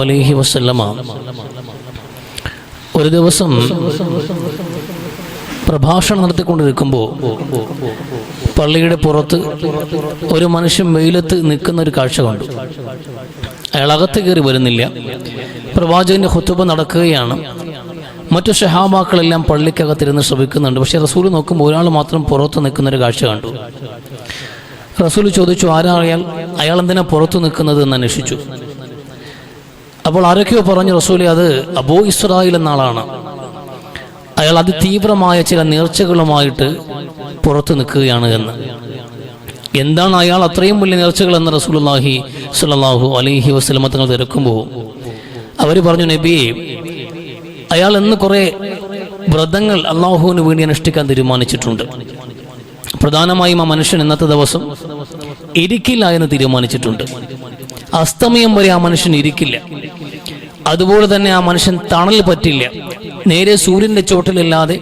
അലൈഹി വസല്ലമ. ഒരു ദിവസം പ്രഭാഷണം നടത്തിക്കൊണ്ടിരിക്കുമ്പോൾ പള്ളിയുടെ പുറത്ത് ഒരു മനുഷ്യൻ വെയിലത്ത് നിൽക്കുന്ന ഒരു കാഴ്ച കണ്ടു. അയാൾ അകത്ത് കയറി വരുന്നില്ല. പ്രവാചകന്റെ ഹുത്തുബ നടക്കുകയാണ്. മറ്റു ഷഹാബാക്കളെല്ലാം പള്ളിക്കകത്തിരുന്ന് ശ്രമിക്കുന്നുണ്ട് പക്ഷേ റസൂൽ നോക്കുമ്പോൾ ഒരാൾ മാത്രം പുറത്ത് നിൽക്കുന്ന ഒരു കാഴ്ച കണ്ടു. റസൂൽ ചോദിച്ചു ആരാ അയാൾ? അയാൾ എന്തിനാ പുറത്ത് നിൽക്കുന്നത്? എന്ന് അന്വേഷിച്ചു. അപ്പോൾ ആരൊക്കെയോ പറഞ്ഞു റസൂലെ അത് അബൂ ഇസ്രായേൽ എന്ന ആളാണ് അയാൾ അതിതീവ്രമായ ചില നേർച്ചകളുമായിട്ട് പുറത്തു നിൽക്കുകയാണ് എന്ന്. എന്താണ് അയാൾ അത്രയും വലിയ നേർച്ചകൾ എന്ന് റസൂലുള്ളാഹി സുല്ലാഹു അലഹി വസല്ലമ തങ്ങൾ തിരക്കുമ്പോൾ അവർ പറഞ്ഞു നബി അയാൾ എന്ന് കുറേ വ്രതങ്ങൾ അള്ളാഹുവിന് വേണ്ടി അനുഷ്ഠിക്കാൻ തീരുമാനിച്ചിട്ടുണ്ട്. പ്രധാനമായും ആ മനുഷ്യൻ ഇന്നത്തെ ദിവസം ഇരിക്കില്ല എന്ന് തീരുമാനിച്ചിട്ടുണ്ട്. അസ്തമയം വരെ ആ മനുഷ്യൻ ഇരിക്കില്ല. അതുപോലെ തന്നെ ആ മനുഷ്യൻ തണൽ പറ്റില്ല. നേരെ സൂര്യന്റെ ചോട്ടിലല്ലാതെ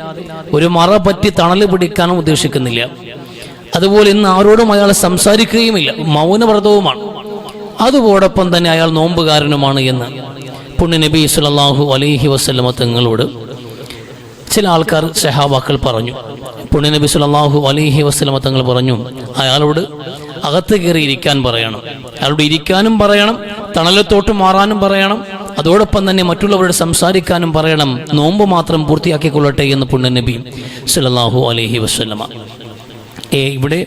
ഒരു മറ പറ്റി തണൽ പിടിക്കാനും ഉദ്ദേശിക്കുന്നില്ല. അതുപോലെ ഇന്ന് ആരോടും അയാൾ സംസാരിക്കുകയുമില്ല. മൗനവ്രതവുമാണ്. അതോടൊപ്പം തന്നെ അയാൾ നോമ്പുകാരനുമാണ് എന്ന് പുണ്യ നബി സല്ലല്ലാഹു അലൈഹി വസല്ലമ തങ്ങളോട് ചില ആൾക്കാർ സഹാബാക്കൾ പറഞ്ഞു. പുണ്യനബി സല്ലല്ലാഹു അലൈഹി വസല്ലമ തങ്ങൾ പറഞ്ഞു അയാളോട് അകത്ത് കയറി ഇരിക്കാൻ പറയണം. അയാളോട് ഇരിക്കാനും പറയണം. തണലത്തോട്ട് മാറാനും പറയണം. അതോടൊപ്പം തന്നെ മറ്റുള്ളവരോട് സംസാരിക്കാനും പറയണം. നോമ്പ് മാത്രം പൂർത്തിയാക്കിക്കൊള്ളട്ടെ എന്ന് പുണ്യനബി സല്ലല്ലാഹു അലഹി വസല്ലമ. ഏ ഇവിടെ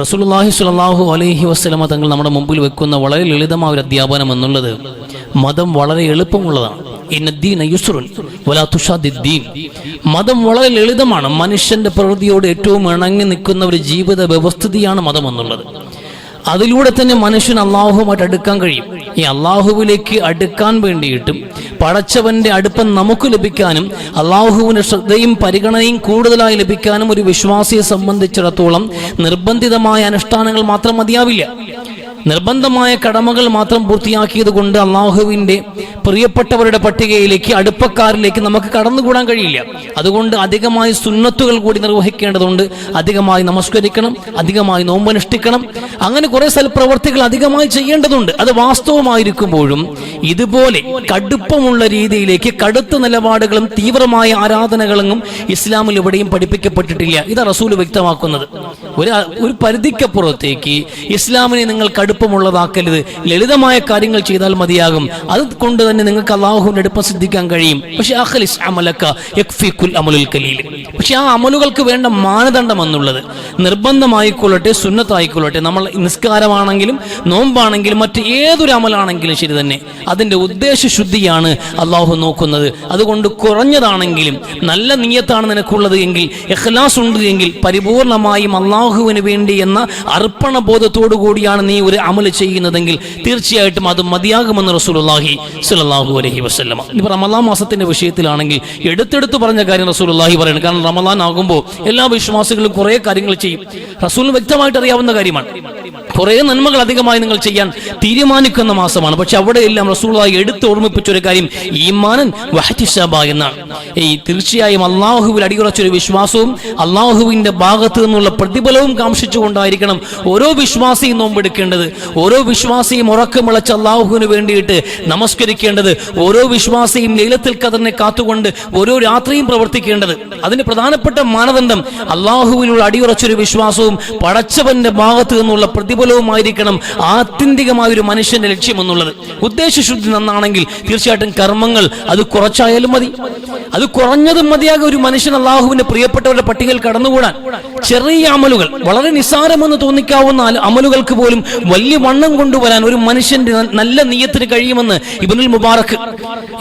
റസൂലുള്ളാഹി സുലല്ലാഹു അലഹി വസ്ലമ തങ്ങൾ നമ്മുടെ മുമ്പിൽ വെക്കുന്ന വളരെ ലളിതമായ ഒരു അധ്യാപനം എന്നുള്ളത് മതം വളരെ എളുപ്പമുള്ളതാണ്. മതം വളരെ ലളിതമാണ്. മനുഷ്യന്റെ പ്രകൃതിയോട് ഏറ്റവും ഇണങ്ങി നിൽക്കുന്ന ഒരു ജീവിത വ്യവസ്ഥിതിയാണ് മതം എന്നുള്ളത് അതിലൂടെ തന്നെ മനുഷ്യൻ അള്ളാഹുമായിട്ട് അടുക്കാൻ കഴിയും. ഈ അള്ളാഹുവിലേക്ക് അടുക്കാൻ വേണ്ടിയിട്ടും പടച്ചവന്റെ അടുപ്പം നമുക്ക് ലഭിക്കാനും അള്ളാഹുവിന്റെ ശ്രദ്ധയും പരിഗണനയും കൂടുതലായി ലഭിക്കാനും ഒരു വിശ്വാസിയെ സംബന്ധിച്ചിടത്തോളം നിർബന്ധിതമായ അനുഷ്ഠാനങ്ങൾ മാത്രം മതിയാവില്ല. നിർബന്ധമായ കടമകൾ മാത്രം പൂർത്തിയാക്കിയത് കൊണ്ട് അള്ളാഹുവിന്റെ പ്രിയപ്പെട്ടവരുടെ പട്ടികയിലേക്ക് അടുപ്പക്കാരിലേക്ക് നമുക്ക് കടന്നുകൂടാൻ കഴിയില്ല. അതുകൊണ്ട് അധികമായി സുന്നത്തുകൾ കൂടി നിർവഹിക്കേണ്ടതുണ്ട്. അധികമായി നമസ്കരിക്കണം അധികമായി നോമ്പനുഷ്ഠിക്കണം അങ്ങനെ കുറെ സൽപ്രവർത്തികൾ അധികമായി ചെയ്യേണ്ടതുണ്ട്. അത് വാസ്തവമായിരിക്കുമ്പോഴും ഇതുപോലെ കടുപ്പമുള്ള രീതിയിലേക്ക് കടുത്ത നിലപാടുകളും തീവ്രമായ ആരാധനകളും ഇസ്ലാമിൽ എവിടെയും പഠിപ്പിക്കപ്പെട്ടിട്ടില്ല. ഇതാ റസൂൽ വ്യക്തമാക്കുന്നത്. ഒരു ഒരു പരിധിക്കപ്പുറത്തേക്ക് ഇസ്ലാമിനെ നിങ്ങൾ കടുപ്പമുള്ളതാക്കരുത് ലളിതമായ കാര്യങ്ങൾ ചെയ്താൽ മതിയാകും. അത് കൊണ്ട് തന്നെ നിങ്ങൾക്ക് അള്ളാഹുവിന്റെ എടുപ്പം സിദ്ധിക്കാൻ കഴിയും. പക്ഷെ അമലുൽ കലീൽ പക്ഷെ ആ അമലുകൾക്ക് വേണ്ട മാനദണ്ഡം എന്നുള്ളത് നിർബന്ധമായിക്കൊള്ളട്ടെ സുന്നത്തായിക്കൊള്ളട്ടെ. നമ്മൾ നിസ്കാരമാണെങ്കിലും നോമ്പാണെങ്കിലും മറ്റ് ഏതൊരു അമലാണെങ്കിലും ശരി തന്നെ. അതിന്റെ ഉദ്ദേശ ശുദ്ധിയാണ് അള്ളാഹു നോക്കുന്നത്. അതുകൊണ്ട് കുറഞ്ഞതാണെങ്കിലും നല്ല നീയത്താണ് നിനക്കുള്ളത് എങ്കിൽ ഇഖ്ലാസ് ഉണ്ട് എങ്കിൽ പരിപൂർണമായും അള്ളാഹുവിന് വേണ്ടി എന്ന അർപ്പണ ബോധത്തോടു കൂടിയാണ് നീ ഒരു അമൽ ചെയ്യുന്നതെങ്കിൽ തീർച്ചയായിട്ടും അത് മതിയാകുമെന്ന് റസൂലുള്ളാഹി സ്വല്ലല്ലാഹു അലൈഹി വസല്ലമ. ഇനി റമദാൻ മാസത്തിന്റെ വിഷയത്തിലാണെങ്കിൽ എടുത്തെടുത്ത് പറഞ്ഞ കാര്യം റസൂലുള്ളാഹി പറയുന്നത് കാരണം റമദാൻ ആകുമ്പോൾ എല്ലാ വിശ്വാസികളും കുറെ കാര്യങ്ങൾ ചെയ്യും. റസൂലിന് വ്യക്തമായിട്ട് അറിയാവുന്ന കാര്യമാണ്. കുറെ നന്മകൾ അധികമായി നിങ്ങൾ ചെയ്യാൻ തീരുമാനിക്കുന്ന മാസമാണ്. പക്ഷെ അവിടെ എല്ലാം റസൂലായി എടുത്ത് ഓർമ്മിപ്പിച്ചൊരു കാര്യം ഈമാനൻ വഹറ്റിഷബ എന്നാണ്. ഈ തീർച്ചയായും അള്ളാഹുവിൽ അടിയുറച്ചൊരു വിശ്വാസവും അള്ളാഹുവിന്റെ ഭാഗത്ത് നിന്നുള്ള പ്രതിഫലവും കാംക്ഷിച്ചുകൊണ്ടായിരിക്കണം ഓരോ വിശ്വാസിയും നോമ്പെടുക്കേണ്ടത്. ഓരോ വിശ്വാസിയും ഉറക്കമിളച്ച് അള്ളാഹുവിന് വേണ്ടിയിട്ട് നമസ്കരിക്കേണ്ടത്. ഓരോ വിശ്വാസിയും ലൈലത്തിൽ കതറിനെ കാത്തുകൊണ്ട് ഓരോ രാത്രിയും പ്രവർത്തിക്കേണ്ടത്. അതിന് പ്രധാനപ്പെട്ട മാനദണ്ഡം അള്ളാഹുവിനുള്ള അടിയുറച്ചൊരു വിശ്വാസവും പടച്ചവന്റെ ഭാഗത്തു നിന്നുള്ള പ്രതിഫലവുമായിരിക്കണം ആത്യന്തികമായ ഒരു മനുഷ്യന്റെ ലക്ഷ്യം എന്നുള്ളത് ഉദ്ദേശശുദ്ധി നന്നാണെങ്കിൽ തീർച്ചയായിട്ടും കർമ്മങ്ങൾ അത് കുറച്ചായാലും മതി. അത് കുറഞ്ഞതും മതിയാകും ഒരു മനുഷ്യൻ അള്ളാഹുവിന്റെ പ്രിയപ്പെട്ടവരുടെ പട്ടികയിൽ കടന്നുകൂടാൻ. ചെറിയ അമലുകൾ വളരെ നിസ്സാരമെന്ന് തോന്നിക്കാവുന്ന അമലുകൾക്ക് പോലും വലിയ വണ്ണം കൊണ്ടുവരാൻ ഒരു മനുഷ്യന്റെ നല്ല നീയത്തിന് കഴിയുമെന്ന് ഇബനുൽ മുബാറക്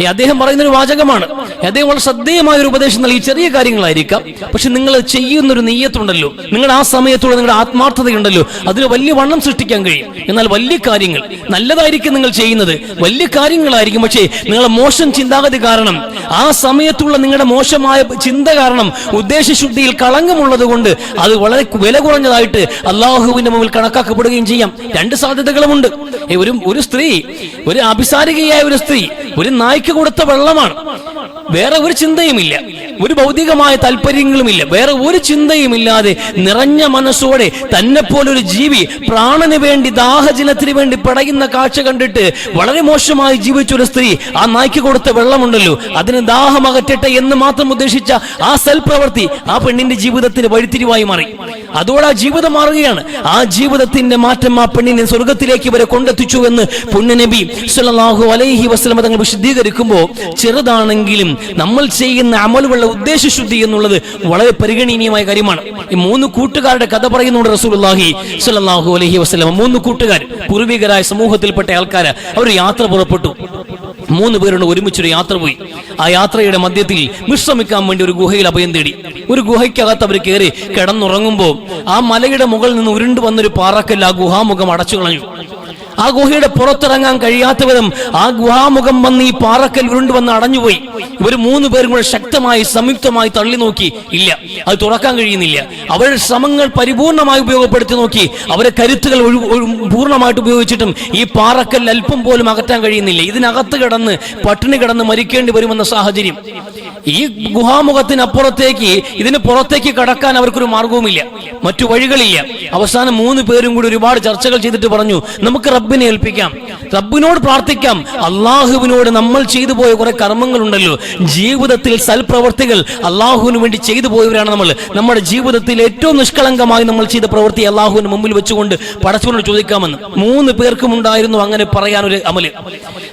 അദ്ദേഹം പറയുന്ന ഒരു വാചകമാണ്. അദ്ദേഹം വളരെ ശ്രദ്ധേയമായ ഒരു ഉപദേശം നൽകി. ചെറിയ കാര്യങ്ങളായിരിക്കാം പക്ഷെ നിങ്ങൾ ചെയ്യുന്ന ഒരു നീയത്തുണ്ടല്ലോ. നിങ്ങൾ ആ സമയത്തുള്ള നിങ്ങളുടെ ആത്മാർത്ഥതയുണ്ടല്ലോ. അതിന് വലിയ വണ്ണം സൃഷ്ടിക്കാൻ കഴിയും. എന്നാൽ വലിയ കാര്യങ്ങൾ നല്ലതായിരിക്കും നിങ്ങൾ ചെയ്യുന്നത്. വലിയ കാര്യങ്ങളായിരിക്കും പക്ഷേ നിങ്ങളുടെ മോശം ചിന്താഗതി കാരണം ആ സമയത്തുള്ള നിങ്ങളുടെ മോശമായ ചിന്ത കാരണം ഉദ്ദേശശുദ്ധിയിൽ കളങ്കമുള്ളത് കൊണ്ട് അത് വളരെ വില കുറഞ്ഞതായിട്ട് അള്ളാഹുവിന്റെ മുമ്പിൽ കണക്കാക്കപ്പെടുകയും ചെയ്യാം. രണ്ട് സാധ്യതകളുമുണ്ട്. ഒരു ഒരു സ്ത്രീ ഒരു അഭിസാരികയായ ഒരു സ്ത്രീ ഒരു നായ്ക്ക് കൊടുത്ത വെള്ളമാണ്. വേറെ ഒരു ചിന്തയുമില്ല. ഒരു ഭൗതികമായ താല്പര്യങ്ങളുമില്ല. വേറെ ഒരു ചിന്തയുമില്ലാതെ നിറഞ്ഞ മനസ്സോടെ തന്നെ പോലൊരു ജീവി പ്രാണന് വേണ്ടി ദാഹജലത്തിന് വേണ്ടി പടയുന്ന കാഴ്ച കണ്ടിട്ട് വളരെ മോശമായി ജീവിച്ച ഒരു സ്ത്രീ ആ നായ്ക്ക് കൊടുത്ത വെള്ളമുണ്ടല്ലോ അതിന് ദാഹം അകറ്റട്ടെ എന്ന് മാത്രം ഉദ്ദേശിച്ച ആ സൽപ്രവൃത്തി ആ പെണ്ണിന്റെ ജീവിതത്തിന് വഴിത്തിരിവായി മാറി. അതോടെ ആ ജീവിതം മാറുകയാണ്. ആ ജീവിതത്തിന്റെ മാറ്റം ആ പെണ്ണിനെ സ്വർഗത്തിലേക്ക് വരെ കൊണ്ടെത്തിച്ചു എന്ന് പുണ്യനബി സല്ലല്ലാഹു അലൈഹി വസ്ലമ തങ്ങൾ വിശദീകരിക്കുമ്പോൾ ചെറുതാണെങ്കിലും നമ്മൾ ചെയ്യുന്ന അമലുകളുടെ ഉദ്ദേശശുദ്ധി എന്നുള്ളത് വളരെ പരിഗണനീയമായ കാര്യമാണ്. ഈ മൂന്ന് കൂട്ടുകാരുടെ കഥ പറയുന്നുണ്ട് റസൂലുള്ളാഹി സല്ലല്ലാഹു അലൈഹി വസ്ലമ മൂന്ന് കൂട്ടുകാർ പൂർവികരായ സമൂഹത്തിൽപ്പെട്ട ആൾക്കാർ അവർ യാത്ര പുറപ്പെട്ടു. മൂന്ന് പേരുടെ ഒരുമിച്ചൊരു യാത്ര പോയി. ആ യാത്രയുടെ മധ്യത്തിൽ വിശ്രമിക്കാൻ വേണ്ടി ഒരു ഗുഹയിൽ അഭയം തേടി. ഒരു ഗുഹയ്ക്കകത്ത് അവർ കയറി കിടന്നുറങ്ങുമ്പോൾ ആ മലയുടെ മുകളിൽ നിന്ന് ഉരുണ്ടു വന്നൊരു പാറക്കല്ല് ആ ഗുഹാമുഖം അടച്ചു കളഞ്ഞു. ആ ഗുഹയുടെ പുറത്തിറങ്ങാൻ കഴിയാത്ത വിധം ആ ഗുഹാമുഖം വന്ന് ഈ പാറക്കൽ ഉരുണ്ടു വന്ന് അടഞ്ഞുപോയി. ഇവർ മൂന്ന് പേരും കൂടെ ശക്തമായി സംയുക്തമായി തള്ളി നോക്കി. ഇല്ല അത് തുറക്കാൻ കഴിയുന്നില്ല. അവരുടെ ശ്രമങ്ങൾ പരിപൂർണമായി ഉപയോഗപ്പെടുത്തി നോക്കി. അവരെ കരുത്തുകൾ പൂർണമായിട്ട് ഉപയോഗിച്ചിട്ടും ഈ പാറക്കൽ അല്പം പോലും അകറ്റാൻ കഴിയുന്നില്ല. ഇതിനകത്ത് കിടന്ന് പട്ടിണി കിടന്ന് മരിക്കേണ്ടി വരുമെന്ന സാഹചര്യം. ഈ ഗുഹാമുഖത്തിനപ്പുറത്തേക്ക് ഇതിന് പുറത്തേക്ക് കടക്കാൻ അവർക്കൊരു മാർഗവുമില്ല. മറ്റു വഴികളില്ല. അവസാനം മൂന്ന് പേരും കൂടി ഒരുപാട് ചർച്ചകൾ ചെയ്തിട്ട് പറഞ്ഞു നമുക്ക് റബ്ബിനെ ഏൽപ്പിക്കാം. റബ്ബിനോട് പ്രാർത്ഥിക്കാം. അള്ളാഹുവിനോട് നമ്മൾ ചെയ്തു പോയ കുറെ കർമ്മങ്ങളുണ്ടല്ലോ. ജീവിതത്തിൽ സൽപ്രവർത്തികൾ അള്ളാഹുവിന് വേണ്ടി ചെയ്തു പോയവരാണ് നമ്മൾ. നമ്മുടെ ജീവിതത്തിൽ ഏറ്റവും നിഷ്കളങ്കമായി നമ്മൾ ചെയ്ത പ്രവൃത്തി അള്ളാഹുവിന് മുമ്പിൽ വെച്ചുകൊണ്ട് പടച്ചവനോട് ചോദിക്കാമെന്ന്. മൂന്ന് പേർക്കും ഉണ്ടായിരുന്നു അങ്ങനെ പറയാൻ ഒരു അമൽ.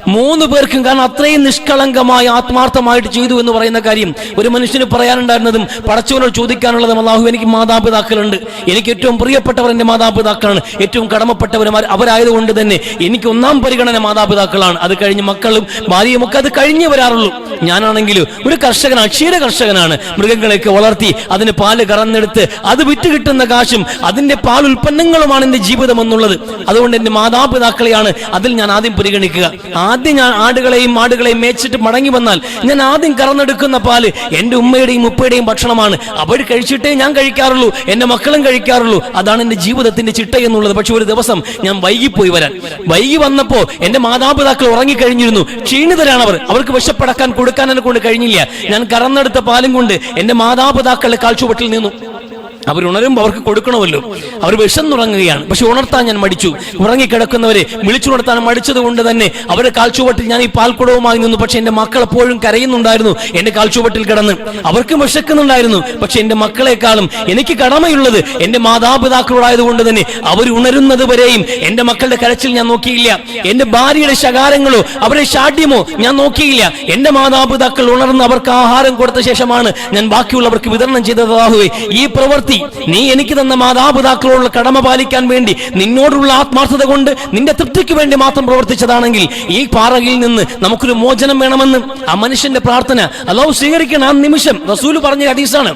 മൂന്ന് പേർക്കും കാരണം അത്രയും നിഷ്കളങ്കമായി ആത്മാർത്ഥമായിട്ട് ചെയ്തു എന്ന് പറയുന്ന കാര്യം ഒരു മനുഷ്യന് പറയാനുണ്ടായിരുന്നതും പടച്ചവനോട് ചോദിക്കാനുള്ളതും അള്ളാഹു എനിക്ക് മാതാപിതാക്കളുണ്ട്. എനിക്ക് ഏറ്റവും പ്രിയപ്പെട്ടവർ എന്റെ മാതാപിതാക്കളാണ്. ഏറ്റവും കടമപ്പെട്ടവരുമാർ അവരായതുകൊണ്ട് തന്നെ എനിക്ക് ഒന്നാം പരിഗണന മാതാപിതാക്കളാണ്. അത് കഴിഞ്ഞ് മക്കളും ഭാര്യയും ഒക്കെ അത് കഴിഞ്ഞേ വരാറുള്ളൂ. ഞാനാണെങ്കിലും ഒരു കർഷകനാണ് ക്ഷീര കർഷകനാണ്. മൃഗങ്ങളെയൊക്കെ വളർത്തി അതിന് പാൽ കറന്നെടുത്ത് അത് വിറ്റ് കിട്ടുന്ന കാശും അതിന്റെ പാൽ ഉൽപ്പന്നങ്ങളുമാണ് എന്റെ ജീവിതം എന്നുള്ളത്. അതുകൊണ്ട് എന്റെ മാതാപിതാക്കളെയാണ് അതിൽ ഞാൻ ആദ്യം പരിഗണിക്കുക. ആദ്യം ഞാൻ ആടുകളെയും ആടുകളെയും മേച്ചിട്ട് മടങ്ങി വന്നാൽ ഞാൻ ആദ്യം കറന്നെടുക്കുന്ന പാൽ എന്റെ ഉമ്മയുടെയും ഉപ്പയുടെയും ഭക്ഷണമാണ്. അവർ കഴിച്ചിട്ടേ ഞാൻ കഴിക്കാറുള്ളൂ. എന്റെ മക്കളും കഴിക്കാറുള്ളൂ. അതാണ് എന്റെ ജീവിതത്തിന്റെ ചിട്ട എന്നുള്ളത്. പക്ഷെ ഒരു ദിവസം ഞാൻ വൈകിപ്പോയി വരാൻ. വൈകി വന്നപ്പോ എന്റെ മാതാപിതാക്കൾ ഉറങ്ങിക്കഴിഞ്ഞിരുന്നു. ക്ഷീണിതരാണ് അവർ അവർക്ക് വിശപ്പടക്കാൻ കൊടുക്കാൻ എന്നെ കൊണ്ട് കഴിഞ്ഞില്ല. ഞാൻ കറന്നെടുത്ത പാലും കൊണ്ട് എന്റെ മാതാപിതാക്കളുടെ കാൽച്ചുവട്ടിൽ നിന്നു. അവർ ഉണരുമ്പോൾ അവർക്ക് കൊടുക്കണമല്ലോ. അവർ വിശന്നുറങ്ങുകയാണ് പക്ഷെ ഉണർത്താൻ ഞാൻ മടിച്ചു. ഉറങ്ങിക്കിടക്കുന്നവരെ വിളിച്ചുണർത്താൻ മടിച്ചത് കൊണ്ട് തന്നെ അവരെ കാൽച്ചുവട്ടിൽ ഞാൻ ഈ പാൽക്കുടവുമായി നിന്നു. പക്ഷെ എന്റെ മക്കൾ എപ്പോഴും കരയുന്നുണ്ടായിരുന്നു. എന്റെ കാൽച്ചുവട്ടിൽ കിടന്ന് അവർക്കും വിശക്കുന്നുണ്ടായിരുന്നു. പക്ഷെ എന്റെ മക്കളെക്കാളും എനിക്ക് കടമയുള്ളത് എന്റെ മാതാപിതാക്കളോടായതുകൊണ്ട് തന്നെ അവർ ഉണരുന്നത് വരെയും എന്റെ മക്കളുടെ കരച്ചിൽ ഞാൻ നോക്കിയില്ല. എന്റെ ഭാര്യയുടെ ശകാരങ്ങളോ അവരുടെ ഷാഠ്യമോ ഞാൻ നോക്കിയില്ല. എന്റെ മാതാപിതാക്കൾ ഉണർന്ന് അവർക്ക് ആഹാരം കൊടുത്ത ശേഷമാണ് ഞാൻ ബാക്കിയുള്ളവർക്ക് വിതരണം ചെയ്തത്. അല്ലാഹുവേ ഈ പ്രവൃത്തി നീ എനിക്ക് തന്ന മാതാപിതാക്കളോടുള്ള കടമ പാലിക്കാൻ വേണ്ടി നിന്നോടുള്ള ആത്മാർത്ഥത കൊണ്ട് നിന്റെ തൃപ്തിക്ക് വേണ്ടി മാത്രം പ്രവർത്തിച്ചതാണെങ്കിൽ ഈ പാറയിൽ നിന്ന് നമുക്കൊരു മോചനം വേണമെന്ന് ആ മനുഷ്യന്റെ പ്രാർത്ഥന അള്ളാഹു സ്വീകരിക്കണം. ആ നിമിഷം റസൂൽ പറഞ്ഞ ഹദീസാണ്.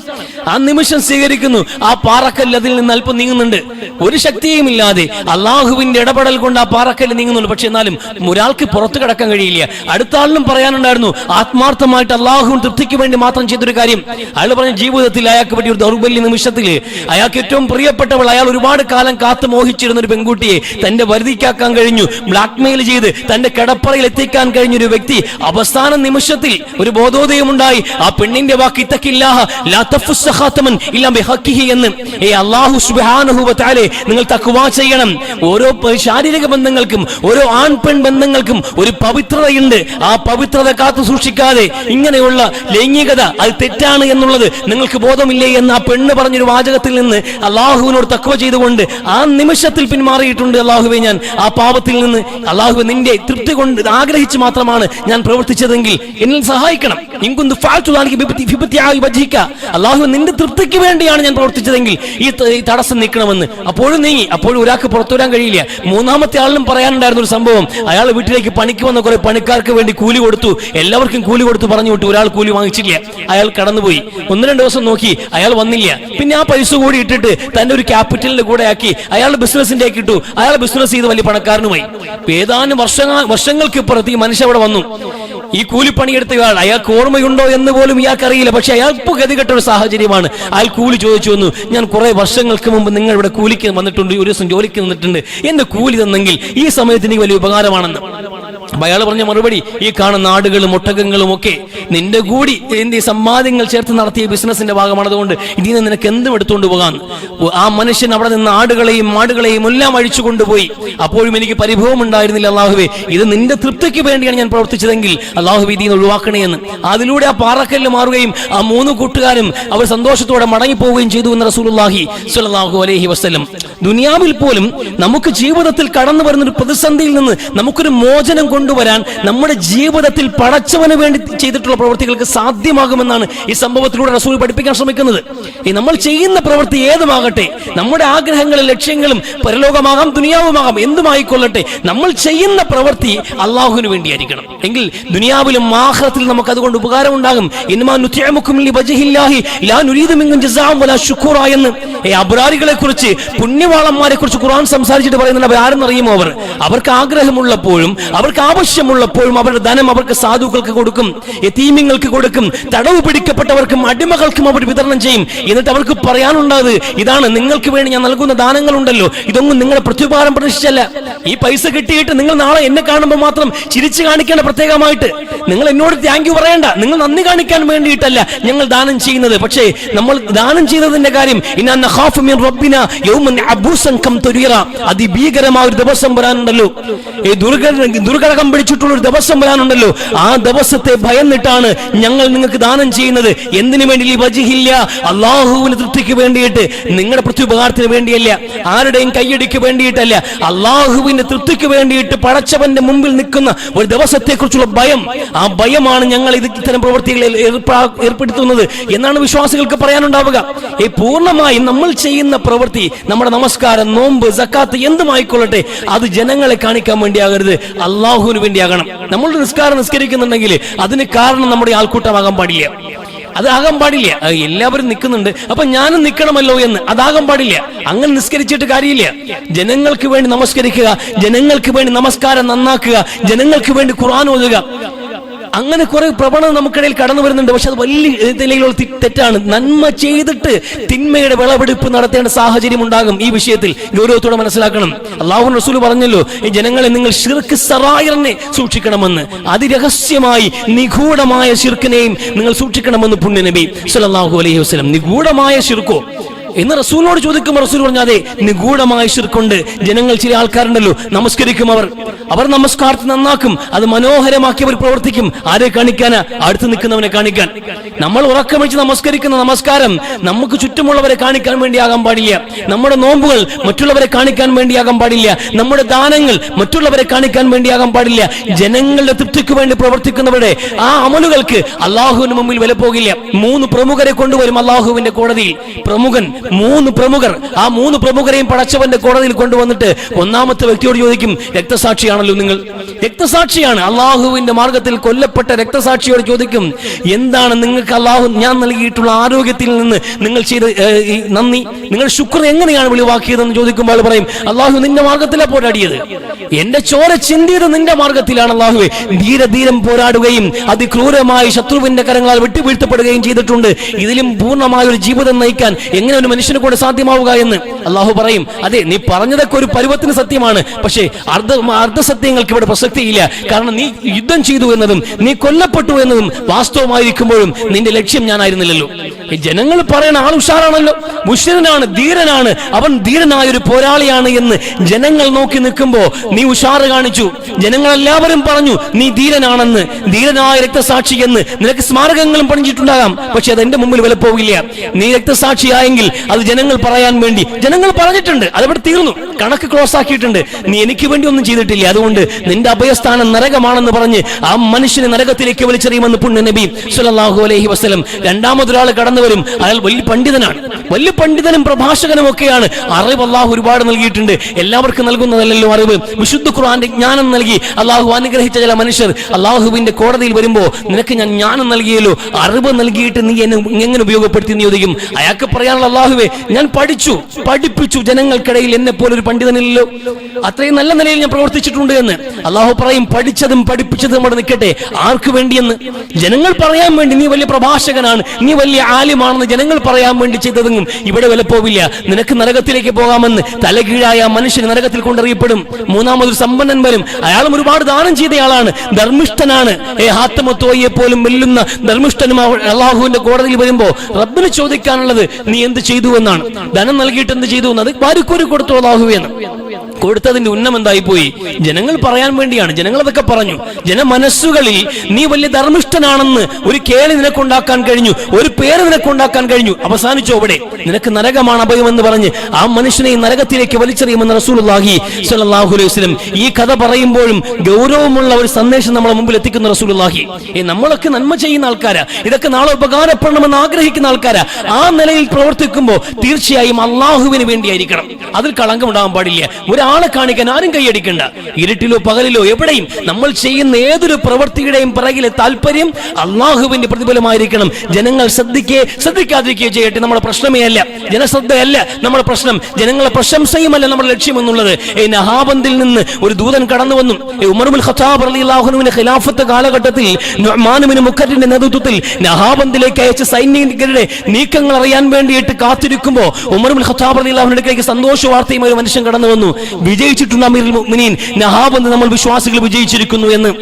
ആ നിമിഷം സ്വീകരിക്കുന്നു. ആ പാറക്കല്ല് അതിൽ നിന്ന് അല്പം നീങ്ങുന്നുണ്ട്. ഒരു ശക്തിയും ഇല്ലാതെ അള്ളാഹുവിന്റെ ഇടപെടൽ കൊണ്ട് ആ പാറക്കല്ല് നീങ്ങുന്നുണ്ട്. പക്ഷെ എന്നാലും ഒരാൾക്ക് പുറത്തു കിടക്കാൻ കഴിയില്ല. അടുത്ത ആളിനും പറയാനുണ്ടായിരുന്നു ആത്മാർത്ഥമായിട്ട് അള്ളാഹുവിൻ തൃപ്തിക്ക് വേണ്ടി മാത്രം ചെയ്തൊരു കാര്യം. അയാൾ പറഞ്ഞ ജീവിതത്തിൽ അയാൾക്ക് പറ്റിയ ഒരു ദൗർബല്യ നിമിഷത്തിൽ അയാൾക്ക് ഏറ്റവും പ്രിയപ്പെട്ടവൾ അയാൾ ഒരുപാട് കാലം കാത്തു മോഹിച്ചിരുന്ന ഒരു പെൺകുട്ടിയെ തന്റെ വരുതിക്കാക്കാൻ കഴിഞ്ഞു. ബ്ലാക്ക്മെയിൽ ചെയ്ത് തന്റെ കിടപ്പറയിൽ എത്തിക്കാൻ കഴിഞ്ഞ ഒരു വ്യക്തി. അവസാന നിമിഷത്തിൽ ഒരു ബോധോദയം ഉണ്ടായി ആ പെണ്ണിന്റെ വാക്ക് എന്ന്. ഏ സുബ്ഹാനഹു വ നിങ്ങൾ തഖ്വ ചെയ്യണം. ഓരോ ശാരീരിക ബന്ധങ്ങൾക്കും ഓരോ ആൺ പെൺ ബന്ധങ്ങൾക്കും ഒരു പവിത്രതയുണ്ട്. ആ പവിത്രത കാത്തു സൂക്ഷിക്കാതെ ഇങ്ങനെയുള്ള ലൈംഗികത അത് തെറ്റാണ് എന്നുള്ളത് നിങ്ങൾക്ക് ബോധമില്ലേ എന്ന് ആ പെണ്ണ് പറഞ്ഞൊരു വാചകത്തിൽ നിന്ന് അള്ളാഹുവിനോട് തക്കുവ ചെയ്തുകൊണ്ട് ആ നിമിഷത്തിൽ പിന്മാറിയിട്ടുണ്ട് അള്ളാഹുവെ ഞാൻ. ആ പാപത്തിൽ നിന്ന് അള്ളാഹു നിന്റെ തൃപ്തി കൊണ്ട് ആഗ്രഹിച്ച് മാത്രമാണ് ഞാൻ പ്രവർത്തിച്ചതെങ്കിൽ എന്നിൽ സഹായിക്കണം. അള്ളാഹു നിന്റെ തൃപ്തിക്ക് വേണ്ടിയാണ് ഞാൻ പ്രവർത്തിച്ചതെങ്കിൽ ഈ തടസ്സം നീക്കണമെന്ന്. അപ്പോഴും നീങ്ങി. അപ്പോഴും ഒരാൾക്ക് പുറത്തു വരാൻ കഴിയില്ല. മൂന്നാമത്തെ ആളിനും പറയാനുണ്ടായിരുന്ന ഒരു സംഭവം. അയാൾ വീട്ടിലേക്ക് പണിക്ക് വന്ന കുറെ പണിക്കാർക്ക് വേണ്ടി കൂലി കൊടുത്തു. എല്ലാവർക്കും കൂലി കൊടുത്തു പറഞ്ഞു വിട്ടു ഒരാൾ കൂലി വാങ്ങിച്ചില്ല. അയാൾ കടന്നുപോയി. ഒന്ന് രണ്ട് ദിവസം നോക്കി. അയാൾ വന്നില്ല. പിന്നെ ആ പൈസ കൂടി ഇട്ടിട്ട് തന്റെ ഒരു ക്യാപിറ്റലിന്റെ കൂടെ ആക്കി അയാൾ ബിസിനസിന്റെ ആക്കി ഇട്ടു. അയാൾ ബിസിനസ് ചെയ്ത് വലിയ പണക്കാരനുമായി. ഏതാനും വർഷങ്ങൾ വർഷങ്ങൾക്ക് ഇപ്പുറത്ത് ഈ മനുഷ്യ അവിടെ വന്നു. ഈ കൂലിപ്പണിയെടുത്തയാൾ അയാൾക്ക് ഓർമ്മയുണ്ടോ എന്ന് പോലും ഇയാൾക്ക് അറിയില്ല പക്ഷെ അയാൾ ഇപ്പോൾ ഗതികെട്ട ഒരു സാഹചര്യമാണ്. അയാൾ കൂലി ചോദിച്ചു വന്നു ഞാൻ കുറെ വർഷങ്ങൾക്ക് മുമ്പ് നിങ്ങൾ ഇവിടെ കൂലിക്ക് വന്നിട്ടുണ്ട് ഒരു ദിവസം ജോലിക്ക് നിന്നിട്ടുണ്ട് എന്റെ കൂലി തന്നെങ്കിൽ ഈ സമയത്ത് എനിക്ക് വലിയ ഉപകാരമാണെന്ന്. അപ്പൊ അയാൾ പറഞ്ഞ മറുപടി ഈ കാണുന്ന ആടുകളും ഒട്ടകങ്ങളും ഒക്കെ നിന്റെ കൂടി എന്തി സമ്മാദ്യങ്ങൾ ചേർത്ത് നടത്തിയ ബിസിനസിന്റെ ഭാഗമാണ് അതുകൊണ്ട് ഇതിൽ നിന്ന് നിനക്ക് എന്തും എടുത്തുകൊണ്ട് പോകാൻ. ആ മനുഷ്യൻ അവിടെ നിന്ന് ആടുകളെയും മാടുകളെയും എല്ലാം അഴിച്ചു കൊണ്ടുപോയി. അപ്പോഴും എനിക്ക് പരിഭവം ഉണ്ടായിരുന്നില്ല അള്ളാഹുവേ. ഇത് നിന്റെ തൃപ്തിക്ക് വേണ്ടിയാണ് ഞാൻ പ്രവർത്തിച്ചതെങ്കിൽ അള്ളാഹു നിന്ന് ഒഴിവാക്കണേ എന്ന് അതിലൂടെ ആ പാറക്കല്ല് മാറുകയും ആ മൂന്ന് കൂട്ടുകാരും അവർ സന്തോഷത്തോടെ മടങ്ങിപ്പോവുകയും ചെയ്തു എന്ന് റസൂലുള്ളാഹി സ്വല്ലല്ലാഹു അലൈഹി വസ്ലം ദുനിയാവിൽ പോലും നമുക്ക് ജീവിതത്തിൽ കടന്നു വരുന്ന ഒരു പ്രതിസന്ധിയിൽ നിന്ന് നമുക്കൊരു മോചനം കൊണ്ടുവരാൻ നമ്മുടെ ജീവിതത്തിൽ പടച്ചവന് വേണ്ടി ചെയ്തിട്ടുള്ള പ്രവൃത്തികൾക്ക് സാധ്യമാകുമെന്നാണ് ഈ സംഭവത്തിലൂടെ റസൂൽ പഠിപ്പിക്കാൻ ശ്രമിക്കുന്നത്. ഈ നമ്മൾ ചെയ്യുന്ന പ്രവൃത്തി ഏതുമാകട്ടെ നമ്മുടെ ആഗ്രഹങ്ങളും ലക്ഷ്യങ്ങളും പരലോകമാകാം ദുനിയാവുമാകാം എന്തുമായിക്കൊള്ളട്ടെ നമ്മൾ ചെയ്യുന്ന പ്രവൃത്തി അള്ളാഹുവിന് വേണ്ടിയായിരിക്കണം. എങ്കിൽ ദുനിയാവിലും ആഹ്ലത്തിൽ നമുക്ക് അതുകൊണ്ട് ഉപകാരം ഉണ്ടാകും എന്ന്. അബ്രാരികളെ കുറിച്ച് പുണ്യവാളന്മാരെ കുറിച്ച് ഖുർആൻ സംസാരിച്ചിട്ട് പറയുന്നുണ്ട് അവർ ആരെന്നറിയുമോ അവർ? അവർക്ക് ആഗ്രഹമുള്ളപ്പോഴും അവർക്ക് ആവശ്യമുള്ളപ്പോഴും അവരുടെ ധനം അവർക്ക് സാധുക്കൾക്ക് കൊടുക്കും യതീമിങ്ങൾക്ക് കൊടുക്കും തടവ് പിടിക്കപ്പെട്ടവർക്കും അടിമകൾക്കും അവർ വിതരണം ചെയ്യും. എന്നിട്ട് അവർക്ക് പറയാനുണ്ടായത് ഇതാണ് നിങ്ങൾക്ക് വേണ്ടി ഞാൻ നൽകുന്ന ദാനങ്ങളുണ്ടല്ലോ. ഇതൊന്നും നിങ്ങളുടെ പ്രത്യുപകാരം പ്രതീക്ഷിച്ചല്ല. ഈ പൈസ കിട്ടിയിട്ട് നിങ്ങൾ നാളെ എന്നെ കാണുമ്പോൾ മാത്രം ചിരിച്ചു കാണിക്കേണ്ട പ്രത്യേകമായിട്ട്. നിങ്ങൾ എന്നോട് താങ്ക് യു പറയണ്ട. നിങ്ങൾ നന്ദി കാണിക്കാൻ വേണ്ടിയിട്ടല്ല ഞങ്ങൾ ദാനം ചെയ്യുന്നത്. പക്ഷേ നമ്മൾ ദാനം ചെയ്യുന്നതിന്റെ കാര്യം അതിഭീകരമായ ഒരു ദിവസം വരാനുണ്ടല്ലോ. ഈ ദുർഘട ദുർഘടകം പിടിച്ചിട്ടുള്ള ഒരു ദിവസം വരാനുണ്ടല്ലോ. ആ ദിവസത്തെ ഭയന്നിട്ടാണ് ഞങ്ങൾ നിങ്ങൾക്ക് ദാനം ചെയ്യുന്നത്. എന്തിനു വേണ്ടി വജിഹില്ല? അള്ളാഹുവിന് തൃപ്തിക്ക് വേണ്ടിയിട്ട്. നിങ്ങളുടെ പ്രത്യുപകാരത്തിന് വേണ്ടിയല്ല. ആരുടെയും കൈയടിക്ക് വേണ്ടിയിട്ടല്ല. അള്ളാഹുവിന്റെ തൃപ്തിക്ക് വേണ്ടിയിട്ട് പടച്ചവന്റെ മുമ്പിൽ നിൽക്കുന്ന ഒരു ദിവസത്തെ കുറിച്ചുള്ള ഭയം. ആ ഭയമാണ് ഞങ്ങൾ ഇത് ഇത്തരം പ്രവൃത്തികളിൽ ഏർപ്പാ- ഏർപ്പെടുത്തുന്നത് എന്നാണ് വിശ്വാസികൾക്ക് പറയാനുണ്ടാവുക. ഈ പൂർണമായും നമ്മൾ ചെയ്യുന്ന പ്രവൃത്തി നമ്മുടെ നമസ്കാരം നോമ്പ് സക്കാത്ത് എന്തുമായിക്കൊള്ളട്ടെ അത് ജനങ്ങളെ കാണിക്കാൻ വേണ്ടിയാകരുത്. അള്ളാഹുവിന് വേണ്ടിയാകണം. നമ്മൾ നിസ്കാരം നിസ്കരിക്കുന്നുണ്ടെങ്കിൽ അതിന് കാരണം നമ്മുടെ ആൾക്കൂട്ടമാകാൻ പാടില്ല. അത് ആകാൻ പാടില്ല. എല്ലാവരും നിൽക്കുന്നുണ്ട്. അപ്പൊ ഞാനും നിൽക്കണമല്ലോ എന്ന് അതാകാൻ പാടില്ല. അങ്ങനെ നിസ്കരിച്ചിട്ട് കാര്യമില്ല. ജനങ്ങൾക്ക് വേണ്ടി നമസ്കരിക്കുക ജനങ്ങൾക്ക് വേണ്ടി നമസ്കാരം നന്നാക്കുക ജനങ്ങൾക്ക് വേണ്ടി ഖുർആൻ ഓതുക. അങ്ങനെ കുറെ പ്രവണത നമുക്കിടയിൽ കടന്നു വരുന്നുണ്ട്. പക്ഷെ അത് വലിയ നിലയിലുള്ള തെറ്റാണ്. നന്മ ചെയ്തിട്ട് തിന്മയുടെ വിളവെടുപ്പ് നടത്തേണ്ട സാഹചര്യം ഉണ്ടാകും ഈ വിഷയത്തിൽ. ഗൗരവത്തോടെ മനസ്സിലാക്കണം. അള്ളാഹു റസൂൽ പറഞ്ഞല്ലോ ഈ ജനങ്ങളെ നിങ്ങൾ ഷിർക്ക് സറായറിനെ സൂക്ഷിക്കണമെന്ന്. അതിരഹസ്യമായി നിഗൂഢമായ ഷിർക്കിനെയും നിങ്ങൾ സൂക്ഷിക്കണമെന്ന് പുണ്യനബി സലാഹു അലൈഹി വസ്ലം നിഗൂഢമായ ഷിർക്കോ എന്ന് റസൂലിനോട് ചോദിക്കുമ്പോൾ റസൂൽ പറഞ്ഞു അതെ നിഗൂഢമായി ശിർക്കുണ്ട്. ജനങ്ങൾ ചില ആൾക്കാരുണ്ടല്ലോ നമസ്കരിക്കും അവർ. അവർ നമസ്കാരത്തെ നന്നാക്കും അത് മനോഹരമാക്കി അവർ പ്രവർത്തിക്കും. ആരെ കാണിക്കാനാ? അടുത്ത് നിൽക്കുന്നവനെ കാണിക്കാൻ. നമ്മൾ ഉറക്കം വെച്ച് നമസ്കരിക്കുന്ന നമസ്കാരം നമുക്ക് ചുറ്റുമുള്ളവരെ കാണിക്കാൻ വേണ്ടിയാകാൻ പാടില്ല. നമ്മുടെ നോമ്പുകൾ മറ്റുള്ളവരെ കാണിക്കാൻ വേണ്ടിയാകാൻ പാടില്ല. നമ്മുടെ ദാനങ്ങൾ മറ്റുള്ളവരെ കാണിക്കാൻ വേണ്ടിയാകാൻ പാടില്ല. ജനങ്ങളുടെ തൃപ്തിക്ക് വേണ്ടി പ്രവർത്തിക്കുന്നവരുടെ ആ അമലുകൾക്ക് അള്ളാഹുവിന് മുമ്പിൽ വില പോകില്ല. മൂന്ന് പ്രമുഖരെ കൊണ്ടുവരും അള്ളാഹുവിന്റെ കോടതിയിൽ. പ്രമുഖൻ മൂന്ന് പ്രമുഖർ. ആ മൂന്ന് പ്രമുഖരെയും പടച്ചവന്റെ കോടതിയിൽ കൊണ്ടുവന്നിട്ട് ഒന്നാമത്തെ വ്യക്തിയോട് ചോദിക്കും രക്തസാക്ഷിയാണല്ലോ നിങ്ങൾ? രക്തസാക്ഷിയാണ്. അള്ളാഹുവിന്റെ മാർഗത്തിൽ കൊല്ലപ്പെട്ട രക്തസാക്ഷിയോട് ചോദിക്കും എന്താണ് നിങ്ങൾക്ക് അള്ളാഹു ഞാൻ നൽകിയിട്ടുള്ള ആരോഗ്യത്തിൽ നിന്ന് നിങ്ങൾ ചെയ്ത നന്ദി. നിങ്ങൾ ശുക്ർ എങ്ങനെയാണ് വെളിവാക്കിയതെന്ന് ചോദിക്കുമ്പോൾ പറയും അള്ളാഹു നിന്റെ മാർഗത്തിലാണ് പോരാടിയത്. എന്റെ ചോര ചിന്തിയത് നിന്റെ മാർഗത്തിലാണ് അള്ളാഹുവെ. ധീരധീരം പോരാടുകയും അതിക്രൂരമായി ശത്രുവിന്റെ കരങ്ങളാൽ വിട്ടുവീഴ്ത്തപ്പെടുകയും ചെയ്തിട്ടുണ്ട്. ഇതിലും പൂർണമായ ഒരു ജീവിതം നയിക്കാൻ എങ്ങനെ ഒരു മനുഷ്യനെ കൂടെ സാധ്യമാവുക എന്ന് അള്ളാഹു പറയും. അതെ നീ പറഞ്ഞതൊക്കെ ഒരു പരുവത്തിന് സത്യമാണ്. പക്ഷേ അർദ്ധ അർദ്ധസത്യങ്ങൾക്ക് ഇവിടെ പ്രസക്തിയില്ല. കാരണം നീ യുദ്ധം ചെയ്തു എന്നതും നീ കൊല്ലപ്പെട്ടു എന്നതും വാസ്തവമായിരിക്കുമ്പോഴും നിന്റെ ലക്ഷ്യം ഞാനായിരുന്നില്ലല്ലോ. ജനങ്ങൾ പറയണ ആൾ ഉഷാറാണല്ലോ. മുഷ്യനാണ് ധീരനാണ്. അവൻ ധീരനായ ഒരു പോരാളിയാണ് എന്ന് ജനങ്ങൾ നോക്കി നിൽക്കുമ്പോ നീ ഉഷാറ് കാണിച്ചു. ജനങ്ങളെല്ലാവരും പറഞ്ഞു നീ ധീരനാണെന്ന്. ധീരനായ രക്തസാക്ഷി എന്ന്. നിനക്ക് സ്മാരകങ്ങളും പണിഞ്ഞിട്ടുണ്ടാകാം. പക്ഷെ അത് എന്റെ മുമ്പിൽ വില പോവില്ല. നീ രക്തസാക്ഷിയായെങ്കിൽ അത് ജനങ്ങൾ പറയാൻ വേണ്ടി ജനങ്ങൾ പറഞ്ഞിട്ടുണ്ട്. അതവിടെ തീർന്നു. കണക്ക് ക്ലോസ് ആക്കിയിട്ടുണ്ട്. നീ എനിക്ക് വേണ്ടി ഒന്നും ചെയ്തിട്ടില്ല. അതുകൊണ്ട് നിന്റെ അഭയസ്ഥാനം നരകമാണെന്ന് പറഞ്ഞ് ആ മനുഷ്യനെ നരകത്തിലേക്ക് വലിച്ചെറിയുമെന്ന് പുണ്യ നബി സുലല്ലാഹു അലൈഹി വസ്ലം രണ്ടാമതൊരാൾ കടന്നു വരും. അയാൾ വലിയ പണ്ഡിതനാണ്. വലിയ പണ്ഡിതനും പ്രഭാഷകനും ഒക്കെയാണ്. അറിവ് അള്ളാഹു ഒരുപാട് നൽകിയിട്ടുണ്ട്. എല്ലാവർക്കും നൽകുന്നതല്ലല്ലോ അറിവ്. വിശുദ്ധ ഖുർആന്റെ ജ്ഞാനം നൽകി അള്ളാഹു അനുഗ്രഹിച്ച ചില മനുഷ്യർ അള്ളാഹുവിന്റെ കോടതിയിൽ വരുമ്പോ നിനക്ക് ഞാൻ ജ്ഞാനം നൽകിയല്ലോ. അറിവ് നൽകിയിട്ട് നീ എന്നെ എങ്ങനെ ഉപയോഗപ്പെടുത്തി? നീ ചോദിക്കും. അയാൾക്ക് പറയാനുള്ള അള്ളാഹുവേ ഞാൻ പഠിച്ചു. പഠിപ്പിച്ചു. ജനങ്ങൾക്കിടയിൽ എന്നെ പോലെ ഒരു പണ്ഡിതനില്ലല്ലോ. അത്രയും നല്ല നിലയിൽ ഞാൻ പ്രവർത്തിച്ചിട്ടുണ്ട് എന്ന്. അള്ളാഹു പറയും പഠിച്ചതും പഠിപ്പിച്ചതും അവിടെ നിൽക്കട്ടെ. ആർക്ക് വേണ്ടിയെന്ന്? ജനങ്ങൾ പറയാൻ വേണ്ടി നീ വലിയ പ്രഭാഷകനാണ്. നീ വലിയ ആലിമാണെന്ന് ജനങ്ങൾ പറയാൻ വേണ്ടി ചെയ്തതെങ്കിലും ഇവിടെ വിലപ്പോവില്ല നിനക്ക് നരകത്തിലേക്ക് പോകാമെന്ന് തലകീഴായ മനുഷ്യൻ നരകത്തിൽ കൊണ്ടറിയപ്പെടും. മൂന്നാമതൊരു സമ്പന്നൻ വരും. അയാളും ഒരുപാട് ദാനം ചെയ്തയാളാണ്. ധർമ്മിഷ്ഠനാണ്. ഏ ഹാത്തമത്തോയെ പോലും വെല്ലുന്ന ധർമ്മിഷ്ഠനും അള്ളാഹുവിന്റെ കോടതിയിൽ വരുമ്പോ റബ്ബിന് ചോദിക്കാനുള്ളത് നീ എന്ത് ചെയ്തു എന്നാണ്. ധനം നൽകിയിട്ട് എന്ത് ചെയ്തു എന്നത് വാരിക്കോരി കൊടുത്തു അള്ളാഹുവെന്ന്. കൊടുത്തതിന്റെ ഉന്നം എന്തായി പോയി ജനങ്ങൾ പറയാൻ വേണ്ടിയാണ്. ജനങ്ങൾ അതൊക്കെ പറഞ്ഞു. ജനമനസ്സുകളിൽ നീ വലിയ ധർമ്മിഷ്ഠനാണെന്ന് ഒരു കേളി നിനക്കുണ്ടാക്കാൻ കഴിഞ്ഞു. ഒരു പേര് നിനക്കുണ്ടാക്കാൻ കഴിഞ്ഞു. അവസാനിച്ചു അവിടെ. നിനക്ക് നരകമാണ് അഭയമെന്ന് പറഞ്ഞ് ആ മനുഷ്യനെ നരകത്തിലേക്ക് വലിച്ചെറിയുമെന്ന് റസൂലുള്ളാഹി സ്വല്ലല്ലാഹു അലൈഹി വസല്ലം ഈ കഥ പറയുമ്പോഴും ഗൗരവമുള്ള ഒരു സന്ദേശം നമ്മളെ മുമ്പിൽ എത്തിക്കുന്ന റസൂലുള്ളാഹി. ഏ നമ്മളൊക്കെ നന്മ ചെയ്യുന്ന ആൾക്കാരാ. ഇതൊക്കെ നാളെ ഉപകാരപ്പെടണമെന്ന് ആഗ്രഹിക്കുന്ന ആൾക്കാരാ. ആ നിലയിൽ പ്രവർത്തിക്കുമ്പോൾ തീർച്ചയായും അള്ളാഹുവിന് വേണ്ടിയായിരിക്കണം. അതിൽ കളങ്കം ഉണ്ടാകാൻ പാടില്ല ഒരാളെ കാണിക്കാൻ ആരും കൈയടിക്കണ്ട. ഇരുട്ടിലോ പകലിലോ എവിടെയും നമ്മൾ ചെയ്യുന്ന ഏതൊരു പ്രവൃത്തിയുടെയും പിറകിലെ താല്പര്യം അള്ളാഹുവിന്റെ പ്രതിഫലമായിരിക്കണം. ജനങ്ങൾ ശ്രദ്ധിക്കേ ശ്രദ്ധിക്കാതിരിക്കുകയോ ചെയ്യട്ടെ. നമ്മുടെ പ്രശ്നമേ അല്ല ജനശ്രദ്ധയല്ല നമ്മുടെ പ്രശ്നം. ജനങ്ങളെ പ്രശംസയുമല്ല നമ്മുടെ ലക്ഷ്യം എന്നുള്ളത് ഈ നഹാബന്തിൽ നിന്ന് ഒരു ദൂതൻ കടന്നു വന്നു. ഉമർബുൽ ഖത്താബ് റളിയല്ലാഹുവിന്റെ ഖിലാഫത്ത് കാലഘട്ടത്തിൽ നുഅ്മാനുബിന് മുഖറിന്റെ നേതൃത്വത്തിൽ നഹാബന്തിലേക്ക് അയച്ച സൈനികരുടെ നീക്കങ്ങൾ അറിയാൻ വേണ്ടിയിട്ട് കാത്തിരിക്കുമ്പോൾ ഉമർബുൽ ഖത്താബ് റളിയല്ലാഹുവിന്റെ അടുക്കലേക്ക് സന്തോഷ വാർത്തയും ഒരു മനുഷ്യൻ കടന്നു വന്നു. വിജയിച്ചിട്ടുണ്ട് അമീറുൽ മുഅ്മിനീൻ. എന്ന് നമ്മൾ വിശ്വാസികൾ വിജയിച്ചിരിക്കുന്നു എന്ന്.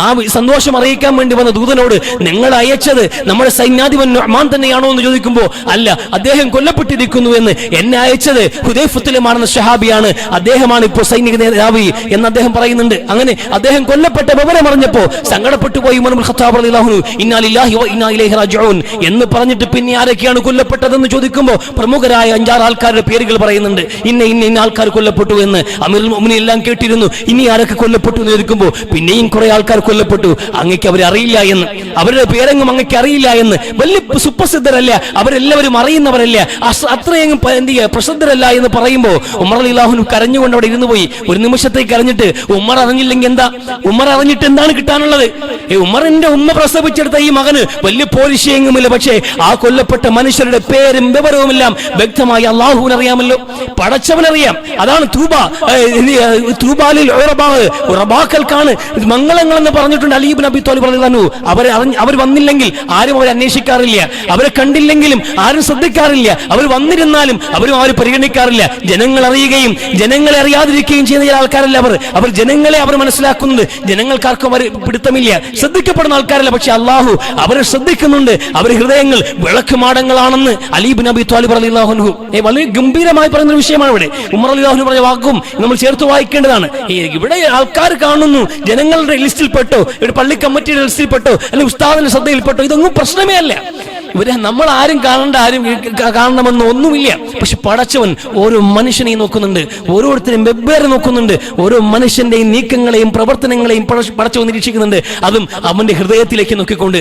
ആ സന്തോഷം അറിയിക്കാൻ വേണ്ടി വന്ന ദൂതനോട് നിങ്ങൾ അയച്ചത് നമ്മുടെ സൈന്യാധിപൻ റഹ്മാൻ തന്നെയാണോ എന്ന് ചോദിക്കുമ്പോൾ അല്ല അദ്ദേഹം കൊല്ലപ്പെട്ടിരിക്കുന്നു എന്ന്. എന്നെ അയച്ചത് ഹുദൈഫത്തിലുമാണെന്ന ഷഹാബിയാണ് അദ്ദേഹമാണ് ഇപ്പോൾ സൈനിക നേതാവി എന്ന് അദ്ദേഹം പറയുന്നുണ്ട്. അങ്ങനെ അദ്ദേഹം കൊല്ലപ്പെട്ട വിവരം അറിഞ്ഞപ്പോൾ സങ്കടപ്പെട്ടു പോയി ഇലൈഹി എന്ന് പറഞ്ഞിട്ട് പിന്നെ ആരൊക്കെയാണ് കൊല്ലപ്പെട്ടതെന്ന് ചോദിക്കുമ്പോൾ പ്രമുഖരായ അഞ്ചാറ് ആൾക്കാരുടെ പേരുകൾ പറയുന്നുണ്ട്. ഇന്ന ഇന്ന ഇന്ന ആൾക്കാർ കൊല്ലപ്പെട്ടു എന്ന്. അമീറുൽ മുഅ്മിനീൻ എല്ലാം കേട്ടിരുന്നു. ഇനി ആരൊക്കെ കൊല്ലപ്പെട്ടു എന്ന് ചോദിക്കുമ്പോൾ പിന്നെയും കുറെ ആൾക്കാർ കൊല്ലപ്പെട്ടു. അങ്ങക്ക് അവരെ അറിയില്ല എന്ന്. അവരുടെ പേരെങ്ങും അങ്ങക്ക് അറിയില്ല എന്ന്. വലിയ സുപ്രസിദ്ധരല്ല. അവരെല്ലാവരും അറിയുന്നവരല്ല. അത്രയെങ്കിലും എന്ത് ചെയ്യുക? പ്രസിദ്ധരല്ല എന്ന് പറയുമ്പോൾ ഉമർ അലിലാഹുൻ കരഞ്ഞുകൊണ്ട് അവിടെ ഇരുന്നു പോയി. ഒരു നിമിഷത്തേക്ക് കരഞ്ഞിട്ട് ഉമ്മർ അറിഞ്ഞില്ലെങ്കിൽ എന്താ? ഉമ്മർ അറിഞ്ഞിട്ട് എന്താണ് കിട്ടാനുള്ളത്? ഈ ഉമ്മറിന്റെ ഉമ്മ പ്രസവിച്ചെടുത്ത ഈ മകന് വലിയ പോലിശയെങ്ങുമില്ല പക്ഷേ ആ കൊല്ലപ്പെട്ട മനുഷ്യരുടെ പേരും വിവരവുമെല്ലാം വ്യക്തമായി അള്ളാഹുവിനറിയാമല്ലോ. പടച്ചവനറിയാം. അതാണ് തൂബ. തൂബാലിൽ ഉറബാവ് മംഗളങ്ങൾ എന്ന് പറഞ്ഞിട്ടുണ്ട് അലീബ് നബി തോലി പറഞ്ഞു അവരെ അവർ വന്നില്ലെങ്കിൽ ആരും അവരെ അന്വേഷിക്കാറില്ല. അവരെ കണ്ടില്ലെങ്കിലും ആരും ശ്രദ്ധിക്കാറില്ല. അവർ വന്നിരുന്നാലും അവരും അവർ പരിഗണിക്കാറില്ല. ജനങ്ങൾ അറിയുകയും ജനങ്ങളെ അറിയാതിരിക്കുകയും ചെയ്യുന്ന ചില ആൾക്കാരല്ല അവർ. അവർ ജനങ്ങളെ അവർ മനസ്സിലാക്കുന്നത് ജനങ്ങൾക്കാർക്കും അവർ പിടുത്തമില്ല. ശ്രദ്ധിക്കപ്പെടുന്ന ആൾക്കാരല്ല പക്ഷെ അള്ളാഹു അവരെ ശ്രദ്ധിക്കുന്നുണ്ട്. അവർ ഹൃദയങ്ങൾ വിളക്ക് വിളക്കുമാടങ്ങളാണെന്ന് അലീബ് നബി തോലി പറഞ്ഞു വളരെ ഗംഭീരമായി പറയുന്ന ഒരു വിഷയമാണ് ഇവിടെ. ഉമർ അലി പറഞ്ഞ വാക്കും നമ്മൾ ചേർത്ത് വായിക്കേണ്ടതാണ്. ഇവിടെ ആൾക്കാർ കാണുന്നു. ജനങ്ങളുടെ ലിസ്റ്റിൽ പെട്ടോ ഇവിടെ പള്ളി കമ്മിറ്റിയുടെ ലിസ്റ്റിൽപ്പെട്ടോ അല്ലെങ്കിൽ ഉസ്താദിന്റെ ശ്രദ്ധയിൽപ്പെട്ടോ ഇതൊന്നും പ്രശ്നമേ അല്ല. ഇവരെ നമ്മൾ ആരും കാണേണ്ട ആരും കാണണമെന്ന് ഒന്നുമില്ല. പക്ഷെ പടച്ചവൻ ഓരോ മനുഷ്യനെയും നോക്കുന്നുണ്ട്. ഓരോരുത്തരും വെവ്വേറെ നോക്കുന്നുണ്ട്. ഓരോ മനുഷ്യന്റെയും നീക്കങ്ങളെയും പ്രവർത്തനങ്ങളെയും പടച്ചവൻ നിരീക്ഷിക്കുന്നുണ്ട്. അതും അവന്റെ ഹൃദയത്തിലേക്ക് നോക്കിക്കൊണ്ട്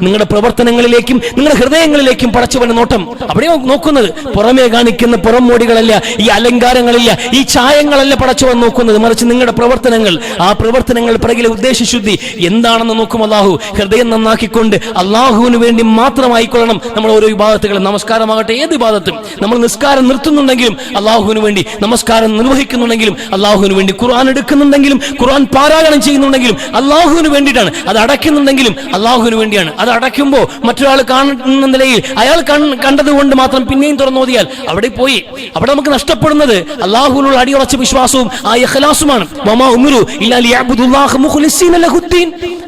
നിങ്ങളുടെ പ്രവർത്തനങ്ങളിലേക്കും നിങ്ങളുടെ ഹൃദയങ്ങളിലേക്കും പടച്ചവന്റെ നോട്ടം അവിടെ നോക്കുന്നത്? പുറമേ കാണിക്കുന്ന പുറം മോടികളല്ല ഈ അലങ്കാരങ്ങളില്ല ഈ ചായങ്ങളല്ല പടച്ചവൻ നോക്കുന്നത്. മറിച്ച് നിങ്ങളുടെ പ്രവർത്തനങ്ങൾ ആ പ്രവർത്തനങ്ങൾ പിറകിലെ ഉദ്ദേശശുദ്ധി എന്താണെന്ന് നോക്കും അള്ളാഹു. ഹൃദയം നന്നാക്കിക്കൊണ്ട് അള്ളാഹുവിന് വേണ്ടി മാത്രമായിക്കൊള്ളണം നമ്മൾ ഓരോ വിഭാഗത്തുകളും നമസ്കാരമാകട്ടെ ഏത് വിഭാഗത്തും നമ്മൾ നിസ്കാരം നിർത്തുന്നുണ്ടെങ്കിലും അള്ളാഹുവിന് വേണ്ടി നമസ്കാരം നിർവഹിക്കുന്നുണ്ടെങ്കിലും അള്ളാഹുവിന് വേണ്ടി ഖുർആൻ എടുക്കുന്നുണ്ടെങ്കിലും ഖുർആൻ പാരായണം ചെയ്യുന്നുണ്ടെങ്കിലും അള്ളാഹുവിന് വേണ്ടിയിട്ടാണ്. അത് അടയ്ക്കുന്നുണ്ടെങ്കിലും അള്ളാഹുവിന് വേണ്ടിയാണ്. അത് അടയ്ക്കുമ്പോൾ മറ്റൊരാൾ കാണുന്ന നിലയിൽ അയാൾ കണ്ടതുകൊണ്ട് മാത്രം പിന്നെയും തുറന്നോതിയാൽ അവിടെ പോയി. അവിടെ നമുക്ക് നഷ്ടപ്പെടുന്നത് അള്ളാഹുവിനുള്ള അടിയുറച്ച വിശ്വാസവും ആ ഇഖ്ലാസുമാണ്. വമാ ഉമിറു ഇല്ലാ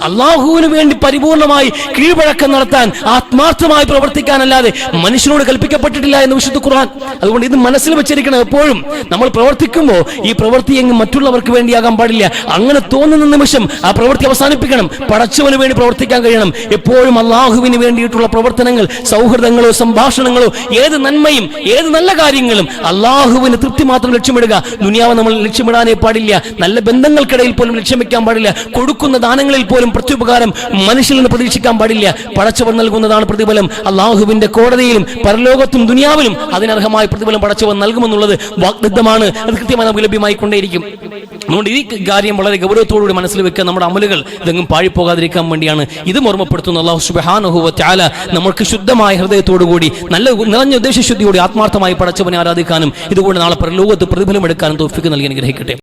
അള്ളാഹുവിന് വേണ്ടി പരിപൂർണമായി കീഴ്വഴക്കം നടത്താൻ ആത്മാർത്ഥമായി പ്രവർത്തിക്കാനല്ലാതെ മനുഷ്യനോട് കൽപ്പിക്കപ്പെട്ടിട്ടില്ല എന്ന് വിശുദ്ധ ഖുർആൻ. അതുകൊണ്ട് ഇത് മനസ്സിൽ വെച്ചിരിക്കണം എപ്പോഴും. നമ്മൾ പ്രവർത്തിക്കുമ്പോൾ ഈ പ്രവൃത്തി എങ്ങും മറ്റുള്ളവർക്ക് വേണ്ടിയാകാൻ പാടില്ല. അങ്ങനെ തോന്നുന്ന നിമിഷം ആ പ്രവൃത്തി അവസാനിപ്പിക്കണം. പടച്ചവന് വേണ്ടി പ്രവർത്തിക്കാൻ കഴിയണം. എപ്പോഴും അള്ളാഹുവിന് വേണ്ടിയിട്ടുള്ള പ്രവർത്തനങ്ങൾ സൗഹൃദങ്ങളോ സംഭാഷണങ്ങളോ ഏത് നന്മയും ഏത് നല്ല കാര്യങ്ങളും അള്ളാഹുവിന് തൃപ്തി മാത്രം ലക്ഷ്യമിടുക. ദുനിയാവ് നമ്മൾ ലക്ഷ്യമിടാനേ പാടില്ല. നല്ല ബന്ധങ്ങൾക്കിടയിൽ പോലും ലക്ഷ്യം വെക്കാൻ പാടില്ല കൊടുക്കുന്ന ദാനങ്ങളിൽ പോലും പ്രത്യുപകാരം മനുഷ്യരിൽ നിന്ന് പ്രതീക്ഷിക്കാൻ പാടില്ല. പടച്ചവൻ നൽകുന്നതാണ് പ്രതിഫലം. അള്ളാഹുവിന്റെ കോടതിയിലും പരലോകത്തും ദുനിയാവിലും അതിനർഹമായ പ്രതിഫലം പടച്ചവൻ നൽകുമെന്നുള്ളത് വാഗ്ദത്തമാണ്. അത് കൃത്യമായി നമുക്ക് ലഭ്യമായി കൊണ്ടേയിരിക്കും അതുകൊണ്ട് ഈ കാര്യം വളരെ ഗൗരവത്തോടുകൂടി മനസ്സിൽ വെക്കുക. നമ്മുടെ അമലുകൾ ഇതെങ്ങും പാഴിപ്പോകാതിരിക്കാൻ വേണ്ടിയാണ്. ഇതും ഓർമ്മപ്പെടുത്തുന്ന അള്ളാഹു സുബാനുഹുവ ചാല നമുക്ക് ശുദ്ധമായ ഹൃദയത്തോടുകൂടി നല്ല നിറഞ്ഞ ഉദ്ദേശശുദ്ധിയോടെ ആത്മാർത്ഥമായി പടച്ചവനെ ആരാധിക്കാനും ഇതുകൊണ്ട് നാളെ പരലോകത്ത് പ്രതിഫലം എടുക്കാനും തോഫിക്ക് നൽകി അനുഗ്രഹിക്കട്ടെ.